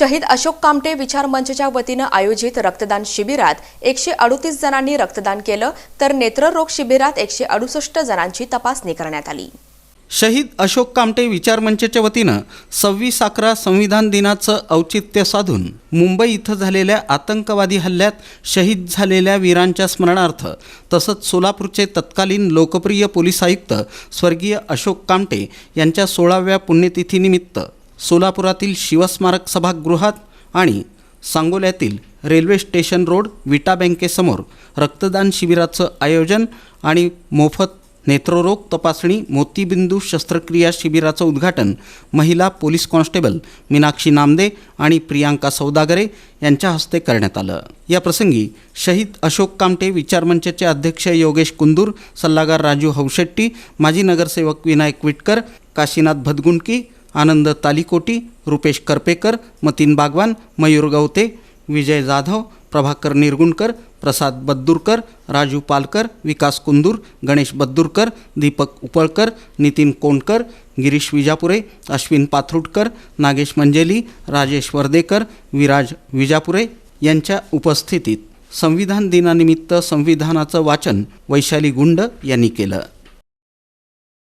शहीद अशोक कामटे विचार मंचच्या वतीनं आयोजित रक्तदान शिबिरात एकशे अडुतीस जणांनी रक्तदान केलं तर नेत्ररोग शिबिरात एकशे अडुसष्ट जणांची तपासणी करण्यात आली. शहीद अशोक कामटे विचार मंचच्या वतीनं सव्वीस अकरा संविधान दिनाचं औचित्य साधून मुंबई इथं झालेल्या आतंकवादी हल्ल्यात शहीद झालेल्या वीरांच्या स्मरणार्थ तसंच सोलापूरचे तत्कालीन लोकप्रिय पोलीस आयुक्त स्वर्गीय अशोक कामटे यांच्या सोळाव्या पुण्यतिथीनिमित्त सोलापुरातील शिवस्मारक सभागृहात आणि सांगोल्यातील रेल्वे स्टेशन रोड विटा बँकेसमोर रक्तदान शिबिराचं आयोजन आणि मोफत नेत्ररोग तपासणी मोतीबिंदू शस्त्रक्रिया शिबिराचं उद्घाटन महिला पोलीस कॉन्स्टेबल मीनाक्षी नामदे आणि प्रियांका सौदागरे यांच्या हस्ते करण्यात आलं. या प्रसंगी शहीद अशोक कामटे विचारमंचचे अध्यक्ष योगेश कुंदूर सल्लागार राजू हौशेट्टी माजी नगरसेवक विनायक विटकर काशीनाथ भदगुंडकी आनंद तालिकोटी रुपेश करपेकर मतीन बागवान मयूर गवते विजय जाधव प्रभाकर निरगुणकर प्रसाद बद्दूरकर राजू पालकर विकास कुंदूर गणेश बद्दूरकर दीपक उपळकर नितीन कोंडकर गिरीश विजापुरे अश्विन पाथरुटकर नागेश मंजेली राजेश वर्देकर विराज विजापुरे यांच्या उपस्थितीत संविधान दिनानिमित्त संविधानाचं वाचन वैशाली गुंड यांनी केलं.